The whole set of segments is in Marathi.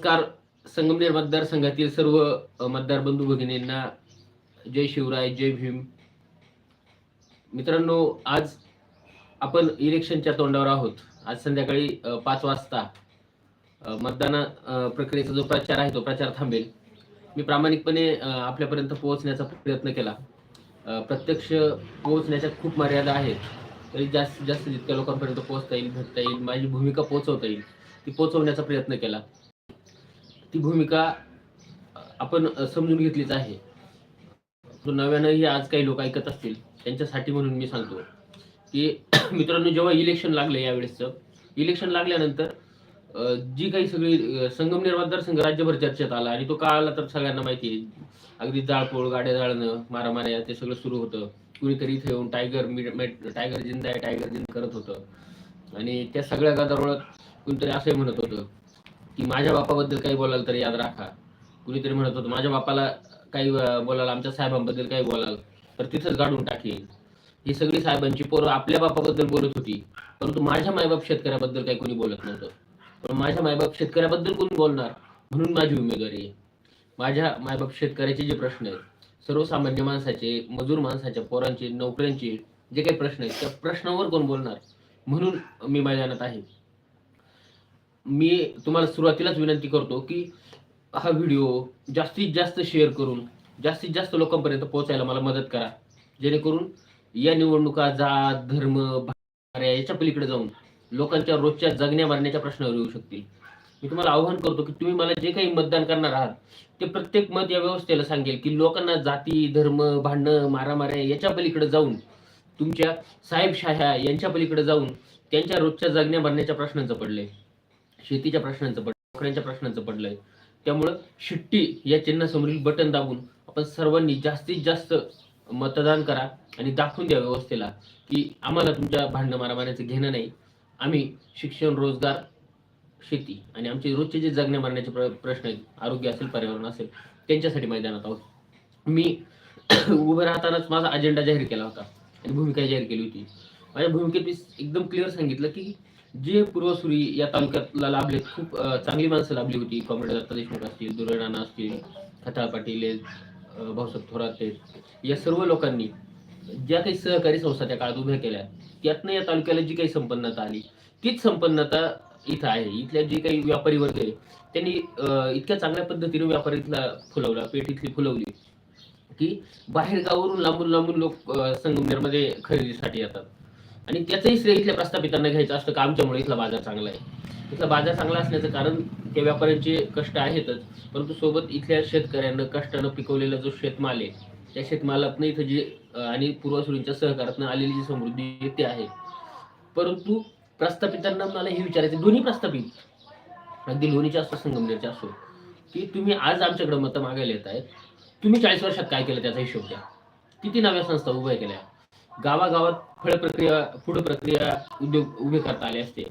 नमस्कार. संगमनेर मतदारसंघातील सर्व मतदार बंधू भगिनींना जय शिवराय जय भीम. मित्रांनो आज आपण इलेक्शनच्या तोंडावर आहोत. आज संध्याकाळी पाच वाजता मतदान प्रक्रियेचा जो प्रचार आहे तो प्रचार थांबेल. मी प्रामाणिकपणे आपल्यापर्यंत पोहोचण्याचा प्रयत्न केला. प्रत्यक्ष पोहोचण्याच्या खूप मर्यादा आहेत. तरी जास्तीत जास्त जितक्या लोकांपर्यंत पोहोचता येईल भेटता येईल माझी भूमिका पोहोचवता येईल ती पोहोचवण्याचा प्रयत्न केला. ती भूमिका आपण समजून घेतलीच आहे. तो नव्यानंही आज काही लोक ऐकत असतील त्यांच्यासाठी म्हणून मी सांगतो की मित्रांनो जेव्हा इलेक्शन लागलं यावेळेसचं इलेक्शन लागल्यानंतर जी काही सगळी संगमनेर मतदारसंघ राज्यभर चर्चेत आला आणि तो काळ आला तर सगळ्यांना माहिती आहे. अगदी जाळपोळ गाड्या जाळणं मारामाऱ्या ते सगळं सुरू होतं. कुणीतरी इथे येऊन टायगर टायगर जिंदा आहे टायगर जिंद करत होतं. आणि त्या सगळ्या गदारोळात कुणीतरी असंही म्हणत होतं की माझ्या बापाबद्दल काही बोलाल तर याद राखा. कुणीतरी म्हणत होतं माझ्या बापाला काही बोलाल आमच्या साहेबांबद्दल काही बोलाल तर तिथंच गाडून टाकेल ही सगळी साहेबांची पोरं आपल्या बापाबद्दल बोलत होती परंतु माझ्या मायबाप शेतकऱ्याबद्दल काही कोणी बोलत नव्हतं. पण माझ्या मायबाप शेतकऱ्याबद्दल कोणी बोलणार? म्हणून माझी उमेदवारी आहे. माझ्या मायबाप शेतकऱ्याचे जे प्रश्न आहेत सर्वसामान्य माणसाचे मजूर माणसाच्या पोरांचे नोकऱ्यांचे जे काही प्रश्न आहेत त्या प्रश्नावर कोण बोलणार? म्हणून मी मैदानात आहे. मी तुम्हाला सुरुवातीलाच विनंती करतो की हा व्हिडिओ जास्तीत जास्त शेअर करून जास्तीत जास्त लोकांपर्यंत पोहोचायला मला मदत करा. जेणेकरून या निवडणुका जात धर्म भार्या याच्या पलीकडे जाऊन लोकांच्या रोजच्या जगण्या मारण्याच्या प्रश्नावर येऊ शकतील. मी तुम्हाला आव्हान करतो की तुम्ही मला जे काही मतदान करणार आहात ते प्रत्येक मत या व्यवस्थेला सांगेल की लोकांना जाती धर्म भांडणं मारामाऱ्या याच्या पलीकडे जाऊन तुमच्या साहेबशाह्या यांच्या पलीकडे जाऊन त्यांच्या रोजच्या जगण्या भरण्याच्या प्रश्नांचं पडले शेतीच्या प्रश्नांचं पडलं नोकऱ्यांच्या प्रश्नांचं पडलंय. त्यामुळं शिट्टी या चिन्हासमोरील बटन दाबून आपण सर्वांनी जास्तीत जास्त मतदान करा आणि दाखवून द्या व्यवस्थेला की आम्हाला तुमच्या भांडणं मारामाऱ्याचं घेणं नाही. आम्ही शिक्षण रोजगार शेती आणि आमचे रोजचे जे जगण्या मारण्याचे प्र प्रश्न आहेत आरोग्य असेल पर्यावरण असेल त्यांच्यासाठी मैदानात आहोत. मी उभं राहतानाच माझा अजेंडा जाहीर केला होता आणि भूमिका जाहीर केली होती. माझ्या भूमिकेत मी एकदम क्लिअर सांगितलं की जे पूर्वसुरी या तालुक्यातला लाभले खूप चांगली माणसं लाभली होती. कॉम्रेड दत्ता देशमुख असतील दुर्य असतील खताळ पाटील भाऊसाहेब थोरात या सर्व लोकांनी ज्या काही सहकारी संस्था त्या काळात उभ्या केल्या त्यातनं या तालुक्याला जी काही संपन्नता आली तीच संपन्नता इथं आहे. इथल्या जे काही व्यापारी वर्ग आहे त्यांनी इतक्या चांगल्या पद्धतीने व्यापार इथला फुलवला पेठ इथली फुलवली की बाहेर गावावरून लांबून लांबून लोक संगमनेरमध्ये खरेदीसाठी येतात. आणि त्याचंही श्रेय इथल्या प्रस्थापितांना घ्यायचं असतं का आमच्यामुळे इथला बाजार चांगला आहे? इथला बाजार चांगला असण्याचं कारण त्या व्यापाऱ्यांचे कष्ट आहेतच. परंतु सोबत इथल्या शेतकऱ्यांना कष्टानं पिकवलेला जो शेतमाल आहे त्या शेतमालातनं इथं जे आणि पूर्वसुरींच्या सहकारातनं आलेली जी समृद्धी ते आहे. परंतु प्रस्थापितांना मला हे विचारायचं दोन्ही प्रस्थापित अगदी लोणीचे असो संगमनेरचे असो की तुम्ही आज आमच्याकडे मतं मागायला येत आहेत तुम्ही चाळीस वर्षात काय केलं त्याचा हिशोब द्या. किती नव्या संस्था उभ्या केल्या? गावागावात फळ प्रक्रिया फूड प्रक्रिया उद्योग उभे करता आले असते.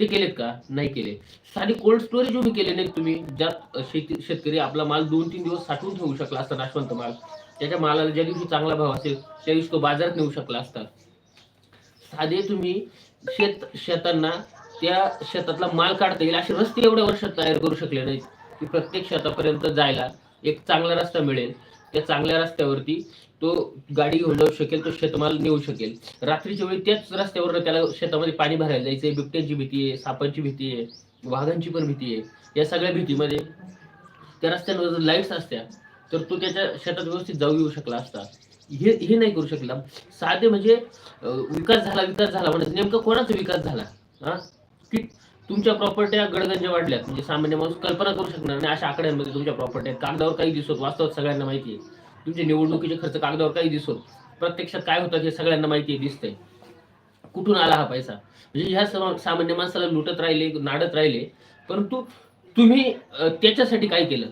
ते केलेत का? नाही केले. साधे कोल्ड स्टोरेज उभे केले नाही तुम्ही? ज्यात शेती शेतकरी आपला माल दोन तीन दिवस साठवून ठेवू शकला असता नाशवंत माल. त्याच्या मालाला ज्या दिवशी चांगला भाव असेल त्या दिवशी तो बाजारात नेऊ शकला असता. साधे तुम्ही शेत शेतांना त्या शेतातला माल काढता येईल असे रस्ते एवढ्या वर्षात तयार करू शकले नाहीत की प्रत्येक शेतापर्यंत जायला एक चांगला रस्ता मिळेल. त्या चांगल्या रस्त्यावरती तो गाडी घेऊन जाऊ शकेल तो शेतमाल नेऊ शकेल. रात्रीच्या वेळी त्याच रस्त्यावर त्याला शेतामध्ये पाणी भरायला जायचंय बिबट्यांची भीती आहे सापांची भीती आहे वाघांची पण भीती आहे या सगळ्या भीतीमध्ये त्या रस्त्यांवर जर लाईट्स असत्या तर तो त्याच्या शेतात व्यवस्थित जाऊ येऊ शकला असता. हे हे नाही करू शकला. साधे म्हणजे विकास झाला विकास झाला म्हणजे नेमका कोणाचा विकास झाला? हा? तुमच्या प्रॉपर्ट्या गडगंज वाढल्यात. म्हणजे सामान्य माणूस कल्पना करू शकणार नाही अशा आकड्यांमध्ये तुमच्या प्रॉपर्ट्या कागदावर काही दिसत वास्तवात सगळ्यांना माहिती आहे. तुमचे निवडणुकीचे खर्च कागदावर काही दिसत. प्रत्यक्षात काय होतात हे सगळ्यांना माहिती आहे दिसतंय. कुठून आला हा पैसा? म्हणजे ह्या सर्व सामान्य माणसाला लुटत राहिले नाडत राहिले. परंतु तुम्ही त्याच्यासाठी काय केलं?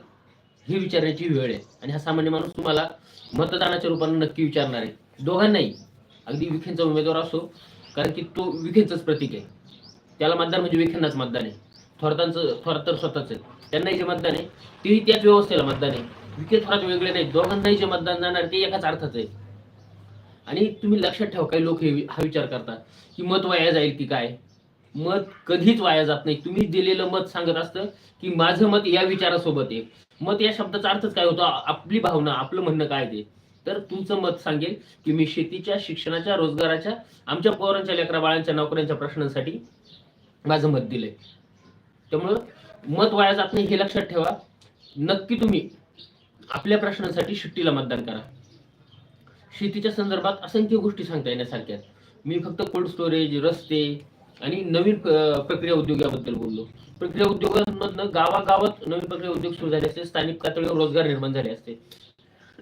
ही विचारण्याची वेळ आहे. आणि हा सामान्य माणूस तुम्हाला मतदानाच्या रूपाने नक्की विचारणार आहे. दोघांनाही. अगदी विखेंचा उमेदवार असो कारण की तो विखेंचंच प्रतीक आहे. त्याला मतदान म्हणजे विखेंनाच मतदान आहे. थोरातांचं थोरात तर स्वतःच आहे. त्यांनाही जे मतदान आहे तेही त्याच व्यवस्थेला मतदान आहे. विखे थोरात वेगळे नाही दोघांनाही जे मतदान जाणार ते एकाच अर्थाचं आहे. आणि तुम्ही लक्षात ठेवा काही लोक हे हा विचार करतात की मत वाया जाईल की काय? मत कधीच वाया जात नाही. तुम्ही दिलेलं मत सांगत असतं की माझं मत या विचारासोबत आहे. मत या शब्दाचा अर्थच काय होतो? आपली भावना आपलं म्हणणं काय ते? तर तुमचं मत सांगेल की मी शेतीच्या शिक्षणाच्या रोजगाराच्या आमच्या पोरांच्या लेकरा बाळांच्या नोकऱ्यांच्या प्रश्नांसाठी माझं मत दिलंय. त्यामुळं मत वाया जात नाही हे लक्षात ठेवा. नक्की तुम्ही आपल्या प्रश्नांसाठी शिट्टीला मतदान करा. शेतीच्या संदर्भात असंख्य गोष्टी सांगता येण्यासारख्या मी फक्त कोल्ड स्टोरेज रस्ते आणि नवीन प्रक्रिया उद्योगाबद्दल बोललो. प्रक्रिया उद्योगांमधनं गावागावात नवीन प्रक्रिया उद्योग सुरू झाले असते. स्थानिक पातळीवर रोजगार निर्माण झाले असते.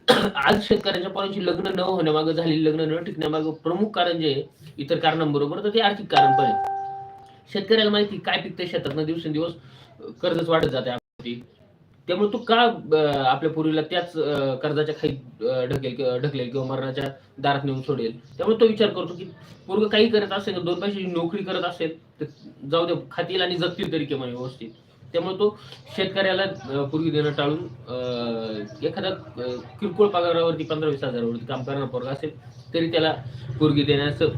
आज शेतकऱ्यांच्या पोरांची लग्न न होण्यामागं झालेली लग्न न टिकण्यामागं प्रमुख कारण जे आहे, इतर कारणांबरोबर तर ते आर्थिक कारण पण आहे शेतकऱ्याला माहिती काय पिकते शेतातनं दिवसेंदिवस कर्जच वाढत जाते त्यामुळे तो का आपल्या पूर्वीला त्याच कर्जाच्या खाली ढकेल किंवा- ढकलेल किंवा मरणाच्या दारात नेऊन सोडेल? त्यामुळे तो विचार करतो की पूर्व काही करत असेल दोन पैशाची नोकरी करत असेल तर जाऊ दे खातील आणि जगतील तरी किंवा व्यवस्थित. त्यामुळे तो शेतकऱ्याला पूर्वी देणं टाळून एखाद्या एखादा किरकोळ पगारावरती पंधरा वीस हजारावरती काम करणारा पोरगा असेल तरी त्याला पूर्वी देण्याचं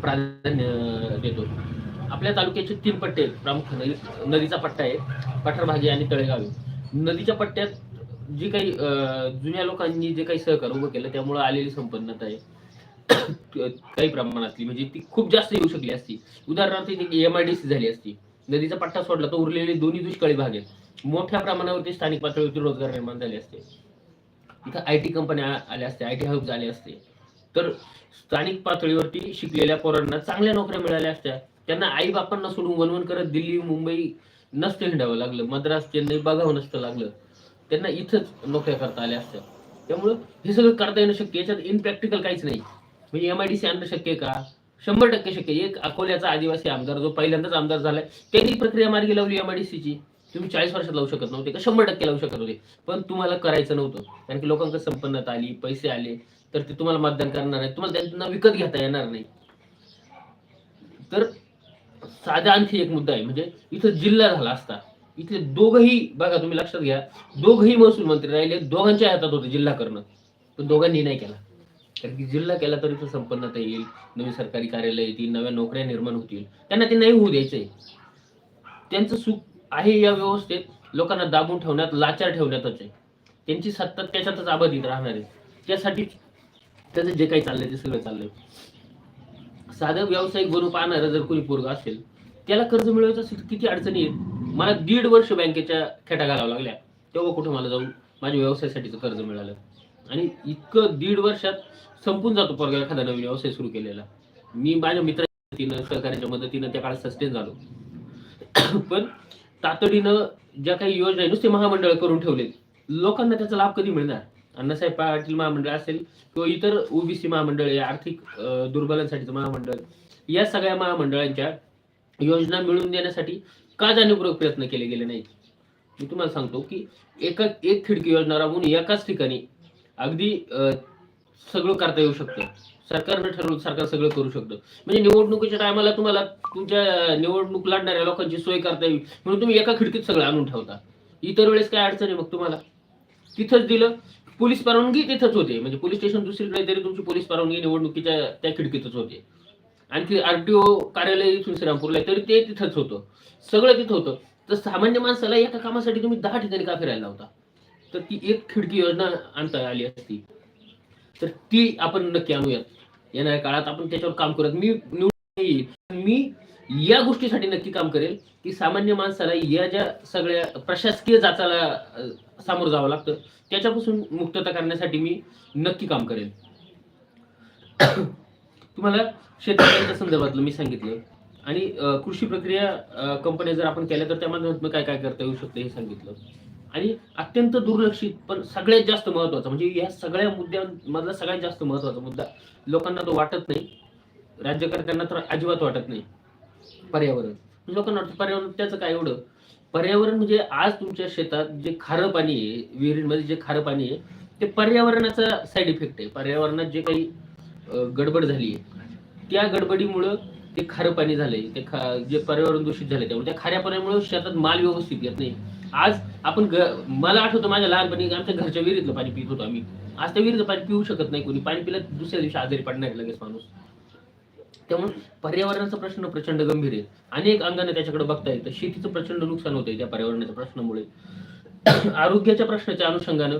प्राधान्य देतो. आपल्या तालुक्याचे तीन पट्टे आहेत. प्रामुख्याने नदीचा पट्टा आहे पठारभागी आणि तळेगावी. नदीच्या पट्ट्यात जी काही जुन्या लोकांनी जे काही सहकार उभं केलं त्यामुळे आलेली संपन्नता आहे. काही प्रमाणातली. म्हणजे ती खूप जास्त येऊ शकली असती. उदाहरणार्थ इथे एम आय डी सी झाली असती. नदीचा पट्टा सोडला तर उरलेले दोन्ही दुष्काळी भाग आहेत. मोठ्या प्रमाणावरती स्थानिक पातळीवरती रोजगार निर्माण झाले असते. इथं आय टी कंपन्या आल्या असते आय टी हब झाले असते. तर स्थानिक पातळीवरती शिकलेल्या पोरांना चांगल्या नोकऱ्या मिळाल्या असत्या. त्यांना आई बापांना सोडून वनवन करत दिल्ली मुंबई नसतं हिंडावं लागलं. मद्रास चेन्नई बघावं नसतं लागलं. त्यांना इथंच नोकऱ्या करता आल्या असत्या. त्यामुळं हे सगळं करता येणं शक्य याच्यात इनप्रॅक्टिकल काहीच नाही. म्हणजे एम आय डी सी आणणं शक्य का? शंभर टक्के शक्य एक अकोल्याचा आदिवासी आमदार जो पहिल्यांदाच आमदार झालाय त्यांनी प्रक्रिया मार्गी लावली एम आय डी सीची तुम्ही चाळीस वर्षात लावू शकत नव्हते का? शंभर टक्के लावू शकत होते. पण तुम्हाला करायचं नव्हतं. कारण की लोकांकडे संपन्नता आली पैसे आले तर ते तुम्हाला मतदान करणार नाही. तुम्हाला त्यांना विकत घेता येणार नाही. तर साधा आणखी एक मुद्दा आहे म्हणजे इथं जिल्हा झाला असता इथले दोघही बघा तुम्ही लक्षात घ्या दोघही महसूल मंत्री राहिले दोघांच्या हातात होते जिल्हा करणं पण दोघांनी नाही केला. कारण की जिल्हा केला तर इथं संपन्नता येईल नवीन सरकारी कार्यालय येतील नव्या नोकऱ्या निर्माण होतील त्यांना ते नाही होऊ द्यायचंय त्यांचं सुख आहे या व्यवस्थेत लोकांना दाबून ठेवण्यात लाचार ठेवण्यातच आहे. त्यांची सत्ता त्याच्यातच आबाधित राहणार आहे. त्यासाठी त्याचं जे काही चाललंय ते सगळं चाललंय. साधं व्यावसायिक बनू पाहणारं जर कोणी पोरगा असेल त्याला कर्ज मिळवायचं असेल किती अडचणी आहेत? मला दीड वर्ष बँकेच्या खेटा घालावं लागल्या. तेव्हा कुठं मला जाऊन माझ्या व्यवसायासाठीचं कर्ज मिळालं? आणि इतकं दीड वर्षात संपून जातो पोरगा एखादा नवीन व्यवसाय सुरू केलेला. मी माझ्या मित्राच्या मदतीनं सहकार्याच्या मदतीनं त्या काळात सस्टेन झालो. पण तातडीनं ज्या काही योजना आहे नुसते महामंडळ करून ठेवले लोकांना त्याचा लाभ कधी मिळणार? अण्णासाहेब पाटील महामंडळ असेल किंवा इतर ओबीसी महामंडळ आर्थिक दुर्बलांसाठीचं महामंडळ या सगळ्या महामंडळांच्या योजना मिळवून देण्यासाठी का जाणीवपूर्वक प्रयत्न केले गेले नाहीत? मी तुम्हाला सांगतो की एका एक खिडकी योजना राबवून एकाच ठिकाणी अगदी सगळं करता येऊ शकतं. सरकारनं ठरवलं सरकार सगळं करू शकतं. म्हणजे निवडणुकीच्या टायमाला तुम्हाला तुमच्या निवडणूक लढणाऱ्या लोकांची सोय करता येईल म्हणून तुम्ही एका खिडकीत सगळं आणून ठेवता. इतर वेळेस काय अडचण आहे मग तुम्हाला? तिथंच दिलं पोलीस परवानगी तिथंच होते. म्हणजे पोलीस स्टेशन दुसरीकडे तरी तुमची पोलीस परवानगी निवडणुकीच्या त्या खिडकीतच होते. आणखी आरटीओ कार्यालय इथून श्रीरामपूरला तरी ते तिथंच होतं. सगळं तिथं होतं. तर सामान्य माणसाला एका कामासाठी तुम्ही दहा ठिकाणी का फिरायला लावता? तर ती एक खिडकी योजना आणता आली असती. तर ती आपण नक्की आणूयात. येणाऱ्या काळात आपण त्याच्यावर काम करूयात. मी निवडून येईल. मी या गोष्टीसाठी नक्की काम करेल की सामान्य माणसाला या ज्या सगळ्या प्रशासकीय जाचाला सामोरं जावं लागतं. त्याच्यापासून मुक्तता करण्यासाठी मी नक्की काम करेन. तुम्हाला शेतकऱ्यांच्या संदर्भातलं मी सांगितलं. आणि कृषी प्रक्रिया कंपन्या जर आपण केल्या तर त्यामध्ये काय काय करता येऊ शकतं हे सांगितलं. आणि अत्यंत दुर्लक्षित पण सगळ्यात जास्त महत्त्वाचा म्हणजे या सगळ्या मुद्द्यांमधला सगळ्यात जास्त महत्त्वाचा मुद्दा लोकांना तो वाटत नाही. राज्यकर्त्यांना तर अजिबात वाटत नाही. पर्यावरण. लोकांना वाटतं पर्यावरण त्याचं काय एवढं? पर्यावरण म्हणजे आज तुमच्या शेतात जे खारं पाणी आहे विहिरींमध्ये जे खारं पाणी आहे ते पर्यावरणाचा साईड इफेक्ट आहे. पर्यावरणात जे काही गडबड झाली आहे त्या गडबडीमुळं ते खारं पाणी झालंय. ते खा जे पर्यावरण दूषित झालंय त्यामुळे त्या खाऱ्या पाण्यामुळे शेतात माल व्यवस्थित येत नाही. आज आपण ग मला आठवतं माझ्या लहानपणी आमच्या घरच्या विहिरीतलं पाणी पित होतो आम्ही. आज त्या विहिरीचं पाणी पिऊ शकत नाही कोणी. पाणी पिलं दुसऱ्या दिवशी आजारी पडणार लगेच माणूस. त्यामुळे पर्यावरणाचा प्रश्न प्रचंड गंभीर आहे. अनेक अंगाने त्याच्याकडे बघता येतं शेतीचं प्रचंड नुकसान होतंय त्या पर्यावरणाच्या प्रश्नामुळे. आरोग्याच्या प्रश्नाच्या अनुषंगानं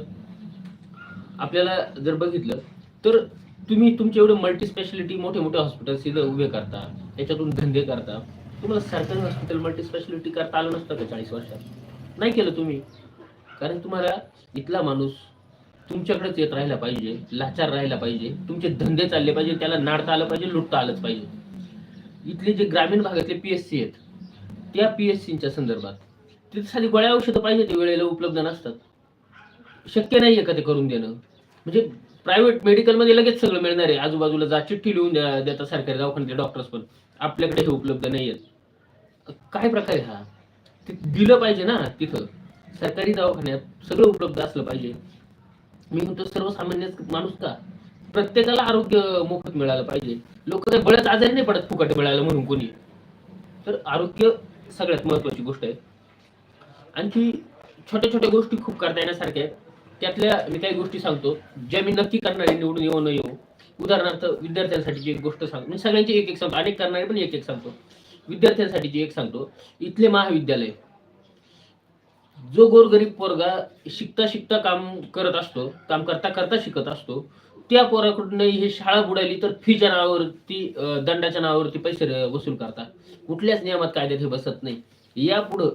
आपल्याला जर बघितलं तर तुम्ही तुमचे एवढे मल्टी स्पेशालिटी मोठे मोठे हॉस्पिटल्स इथं उभे करता याच्यातून धंदे करता. तुम्हाला सरकारी हॉस्पिटल मल्टी स्पेशालिटी करता आलं नसतं का चाळीस वर्षात? नाही केलं तुम्ही. कारण तुम्हाला इथला माणूस तुमच्याकडेच येत राहिला पाहिजे लाचार राहिला पाहिजे तुमचे धंदे चालले पाहिजे त्याला नाडता आलं पाहिजे लुटता आलंच पाहिजे. इथले जे ग्रामीण भागातले पी एस सी आहेत. त्या पी एस सीच्या संदर्भात तिथे साधी गोळ्या औषधं पाहिजे ते वेळेला उपलब्ध नसतात. शक्य नाही आहे का ते करून देणं? म्हणजे प्रायव्हेट मेडिकलमध्ये लगेच सगळं मिळणार आहे. आजूबाजूला जा चिठ्ठी लिहून देतात सरकारी दवाखान्यातले डॉक्टर्स पण. आपल्याकडे हे उपलब्ध नाही आहेत काय प्रकार आहे हा? ते दिलं पाहिजे ना तिथं. सरकारी दवाखान्यात सगळं उपलब्ध असलं पाहिजे. मी म्हणतो सर्वसामान्य माणूस का? प्रत्येकाला आरोग्य मोफत मिळालं पाहिजे. लोक काही बळच आजारी नाही पडत फुकट मिळालं म्हणून कोणी. तर आरोग्य सगळ्यात महत्वाची गोष्ट आहे. आणखी छोट्या छोट्या गोष्टी खूप करता येण्यासारख्या आहेत. त्यातल्या मी काही गोष्टी सांगतो. ज्या मी नक्की करणारे निवडून येऊ न येऊ. उदाहरणार्थ विद्यार्थ्यांसाठीची एक गोष्ट सांगतो. म्हणजे मी सगळ्यांची एक एक सांगतो. अनेक करणारे पण एक एक सांगतो. विद्यार्थ्यांसाठीची एक सांगतो. इथले महाविद्यालय. जो गोरगरीब पोरगा शिकता शिकता काम करत असतो काम करता करता शिकत असतो त्या पोराकडून हे शाळा बुडाली तर फीच्या नावावरती दंडाच्या नावावरती पैसे वसूल करतात. कुठल्याच नियमात कायद्यात हे बसत नाही. यापुढं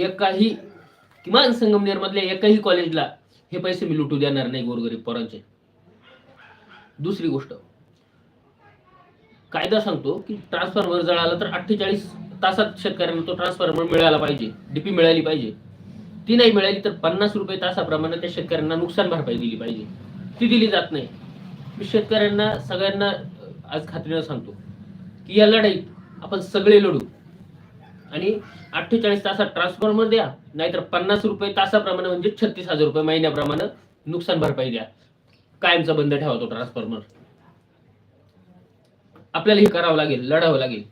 एकाही किमान संगमनेर मधल्या एकाही कॉलेजला हे पैसे मी लुटू देणार नाही गोरगरीब पोरांचे. दुसरी गोष्ट. कायदा सांगतो की ट्रान्सफॉर्मर जळाला तर अठ्ठेचाळीस तासात शेतकऱ्यांना तो ट्रान्सफॉर्मर मिळाला पाहिजे डीपी मिळाली पाहिजे. ती नाही मिळाली तर पन्नास रुपये तासाप्रमाणे त्या शेतकऱ्यांना नुकसान भरपाई दिली पाहिजे. ती दिली जात नाही. मी शेतकऱ्यांना सगळ्यांना आज खात्रीनं सांगतो की या लढाईत आपण सगळे लढू. आणि अठ्ठेचाळीस तासात ट्रान्सफॉर्मर द्या नाहीतर पन्नास रुपये तासाप्रमाणे म्हणजे छत्तीस हजार रुपये महिन्याप्रमाणे नुकसान भरपाई द्या. कायमचा बंद ठेवा तो ट्रान्सफॉर्मर आपल्याला हे करावं लागेल लढावं लागेल.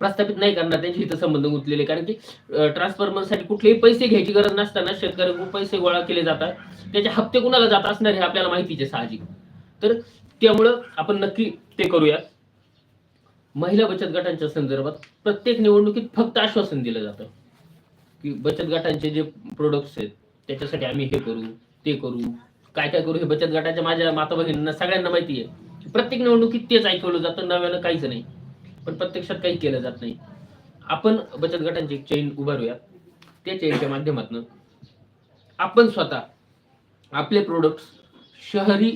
प्रस्थापित नाही करणार त्यांचे हितसंबंध गुंतलेले. कारण की ट्रान्सफॉर्मरसाठी कुठलेही पैसे घ्यायची गरज नसताना शेतकऱ्यांकडून पैसे गोळा केले जातात. त्याचे हप्ते कुणाला जात असणार हे आपल्याला माहितीचे साहजिक. तर त्यामुळं आपण नक्की ते करूया. महिला बचत गटांच्या संदर्भात प्रत्येक निवडणुकीत फक्त आश्वासन दिलं जातं. की बचत गटांचे जे प्रोडक्ट्स आहेत त्याच्यासाठी आम्ही हे करू ते करू. काय काय करू हे बचत गटाच्या माझ्या माता भगिनींना सगळ्यांना माहिती आहे. प्रत्येक निवडणुकीत तेच ऐकवलं जातं नव्यानं काहीच नाही. पण प्रत्यक्षात काही केलं जात नाही. आपण बचत गटांची एक चेन उभारूया. त्या चेनच्या माध्यमातून आपण स्वतः आपले प्रोडक्ट्स शहरी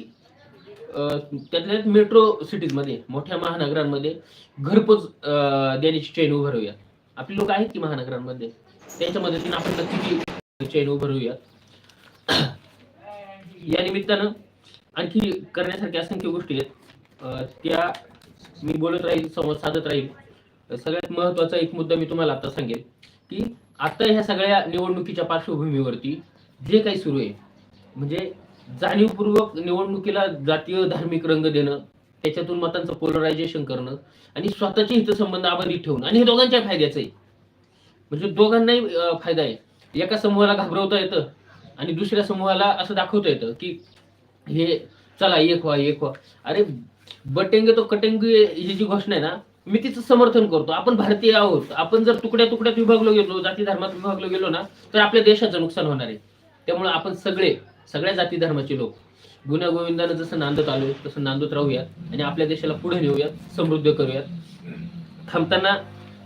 त्यातल्या मेट्रो सिटीजमध्ये मोठ्या महानगरांमध्ये घरपोच देण्याची चेन उभारूया. आपली लोक आहेत की महानगरांमध्ये? त्यांच्या मदतीने आपण नक्की चेन उभारूयात या निमित्तानं आणखी करण्यासारख्या असंख्य गोष्टी आहेत. त्या मी बोलत राहील संवाद साधत राहील. सगळ्यात महत्त्वाचा एक मुद्दा मी तुम्हाला आता सांगेल की आता ह्या सगळ्या निवडणुकीच्या पार्श्वभूमीवरती जे काही सुरू आहे म्हणजे जाणीवपूर्वक निवडणुकीला जातीय धार्मिक रंग देणं त्याच्यातून मतांचं पोलरायझेशन करणं आणि स्वतःचे हितसंबंध अबाधित ठेवणं आणि हे दोघांच्या फायद्याचं आहे. म्हणजे दोघांनाही फायदा आहे. एका समूहाला घाबरवता येतं आणि दुसऱ्या समूहाला असं दाखवता येतं की हे चला एक व्हा एक व्हा. अरे बटेंगे तो कटेंगे ही जी घोषणा आहे ना मी तिचं समर्थन करतो. आपण भारतीय आहोत. आपण जर तुकड्या तुकड्यात विभागलो गेलो जाती धर्मात विभागलो गेलो ना तर आपल्या देशाचं नुकसान होणार आहे. त्यामुळे आपण सगळे सगळ्या जाती धर्माचे लोक गुन्हा गोविंदानं जसं नांदत आलोय तसं नांदत राहूयात आणि आपल्या देशाला पुढे नेऊयात समृद्ध करूयात. थांबताना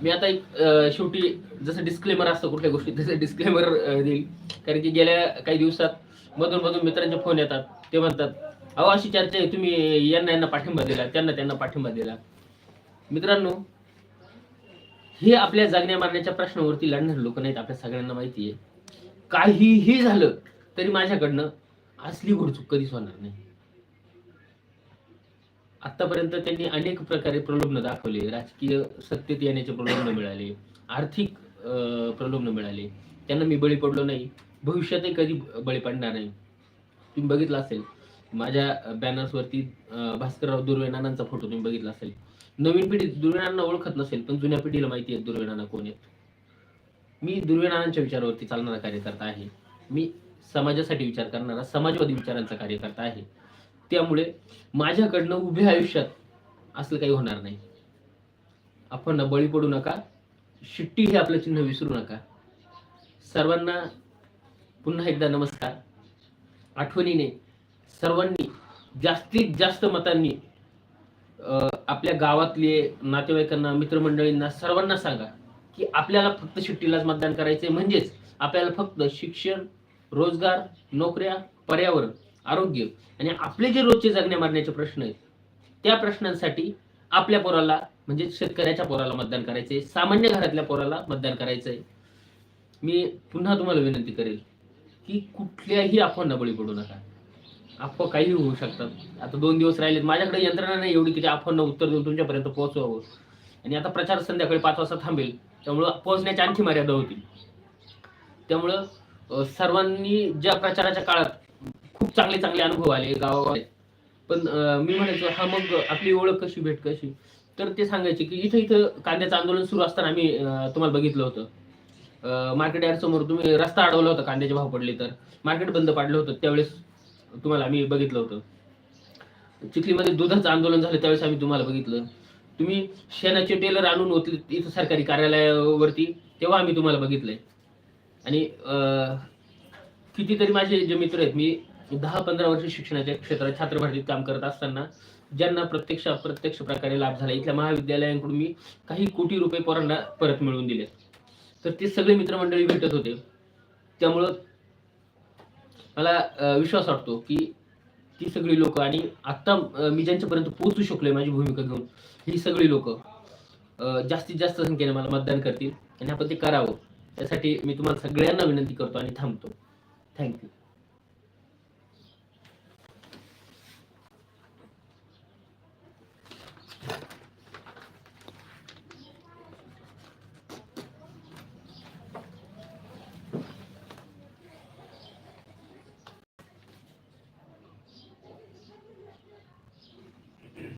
मी आता एक शेवटी जसं डिस्क्लेमर असतं कुठल्या गोष्टी तसं डिस्क्लेमर देईल. कारण की गेल्या काही दिवसात मधून मधून मित्रांचे फोन येतात. ते म्हणतात अहो अशी चर्चा आहे. तुम्ही यांना यांना पाठिंबा दिला त्यांना त्यांना पाठिंबा दिला. मित्रांनो हे आपल्या जागण्या मारण्याच्या प्रश्नावरती लढणारे लोक नाहीत आपल्या सगळ्यांना माहिती आहे. काहीही झालं तरी माझ्याकडनं असली घोडचूक कधीच होणार नाही. आतापर्यंत त्यांनी अनेक प्रकारे प्रलोभन दाखवले. राजकीय सत्तेत येण्याचे प्रलोभन मिळाले. आर्थिक प्रलोभन मिळाले. त्यांना मी बळी पडलो नाही. भविष्यातही कधी बळी पडणार नाही. तुम्ही बघितलं असेल माझ्या बॅनर्सवरती भास्करराव दुर्वेनानांचा फोटो तुम्ही बघितला असेल. नवीन पिढी दुर्वेनांना ओळखत नसेल पण जुन्या पिढीला माहिती आहे दुर्वेनाना कोण आहेत. मी दुर्वेनानांच्या विचारावरती चालणारा कार्यकर्ता आहे. मी समाजासाठी विचार करणारा समाजवादी विचारांचा कार्यकर्ता आहे. त्यामुळे माझ्याकडनं उभ्या आयुष्यात असलं काही होणार नाही. आपण बळी पडू नका शिट्टी हे आपलं चिन्ह विसरू नका. सर्वांना पुन्हा एकदा नमस्कार. आठवणीने सर्वांनी जास्तीत जास्त मतांनी आपल्या गावातले नातेवाईकांना मित्रमंडळींना सर्वांना सांगा की आपल्याला फक्त शिट्टीलाच मतदान करायचंय. म्हणजेच आपल्याला फक्त शिक्षण रोजगार नोकऱ्या पर्यावरण आरोग्य आणि आपले जे रोजचे जगण्या मारण्याचे प्रश्न आहेत त्या प्रश्नांसाठी आपल्या पोराला म्हणजे शेतकऱ्याच्या पोराला मतदान करायचंय. सामान्य घरातल्या पोराला मतदान करायचंय. मी पुन्हा तुम्हाला विनंती करेल की कुठल्याही अफवांना बळी पडू नका. अफवा काही होऊ शकतात. आता दोन दिवस राहिलेत. माझ्याकडे यंत्रणा नाही एवढी की त्या अफवांना उत्तर देऊन तुमच्यापर्यंत पोहोचवावं. आणि आता प्रचार संध्याकाळी पाच वाजता थांबेल. त्यामुळं पोहोचण्याची आणखी मर्यादा होती. त्यामुळं सर्वांनी ज्या प्रचाराच्या काळात खूप चांगले चांगले अनुभव आले गावागावात पण मी म्हणायचो हा मग आपली ओळख कशी भेट कशी? तर ते सांगायचे की इथं इथं कांद्याचं आंदोलन सुरू असताना आम्ही तुम्हाला बघितलं होतं. मार्केट यार्ड समोर तुम्ही रस्ता अडवला होता कांद्याचे भाव पडले तर. मार्केट बंद पाडलं होतं त्यावेळेस. तुम्हाला आम्ही बघितलं होतं. चिखलीमध्ये दुधाचं आंदोलन झालं त्यावेळेस आम्ही तुम्हाला बघितलं. तुम्ही शेणाचे टेलर आणून होते इथं सरकारी कार्यालयावरती तेव्हा आम्ही तुम्हाला बघितलंय. आणि कितीतरी माझे जे मित्र आहेत मी दहा पंधरा वर्ष शिक्षणाच्या क्षेत्रात छात्र भारतीत काम करत असताना ज्यांना प्रत्यक्ष अप्रत्यक्ष प्रकारे लाभ झाला. इथल्या महाविद्यालयांकडून मी काही कोटी रुपये पोरांना परत मिळवून दिले तर ते सगळे मित्रमंडळी भेटत होते. त्यामुळं मला विश्वास वाटतो की ती सगळी लोक आणि आत्ता मी ज्यांच्यापर्यंत पोहोचू शकलोय माझी भूमिका घेऊन ही सगळी लोक जास्तीत जास्त संख्येने मला मतदान करतील आणि आपण ते करावं. त्यासाठी मी तुम्हाला सगळ्यांना विनंती करतो आणि थांबतो. थँक्यू